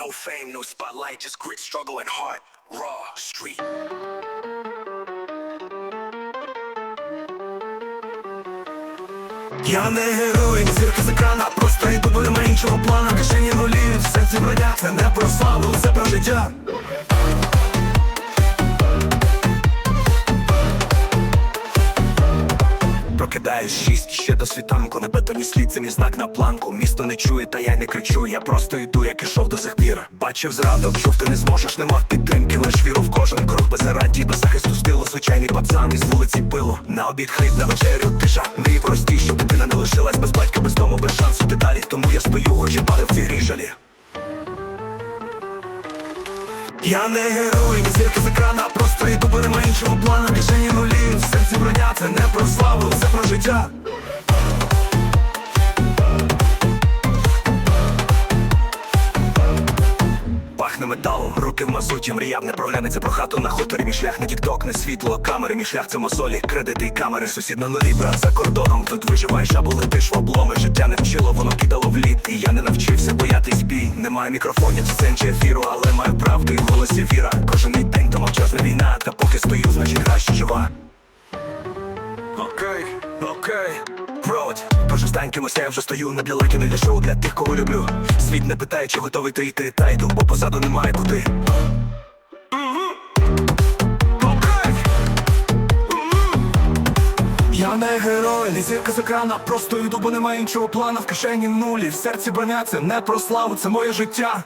No fame, no spotlight, just grit, struggle, and heart. Raw, street. Я не герой, зірка з екрана, просто йду, бо нема іншого плана Кишені нулі, в серці бродя, це не про славу, це про життя Прокидаюсь шість ще до світанку. На бетоні слід це мій знак на планку. Місто не чує, та я не кричу. Я просто йду, як ішов до сих пір. Бачив зрадок, чув ти не зможеш, не мав підтримки Лиш віру в кожен крок. Без зараді, без захисту стилу Звичайний пацан із вулиці пилу. На обід хліб, на вечерю тиша. Мрії прості, щоб дитина не лишилась без батька, без дому, без шансу. Ти далі Тому я стою, хоч і падав в цій грі жалі я не герой, зірки не про славу, це про життя. Пахне металом, руки в мазуті, мріяв не проглянеться про хату на хуторі. Мій шлях не тікток, не світло, камери, мій шлях це мозолі, кредити і камери, сусід на нулі, брат за кордоном. Тут виживаєш або летиш в обломи. Життя не вчило, воно кидало в лід. І я не навчився боятись бій. Немає мікрофонів, сцен чи ефіру, але маю правду Окей, проводь Тож останькимося я вже стою для лайки, не для шоу, для тих, кого люблю. Світ не питає, чи готовий ти йти, та йду, бо позаду немає куди. Я не герой, не зірка з екрана, просто йду, бо немає іншого плана В кишені нулі, в серці броня, це не про славу, це моє життя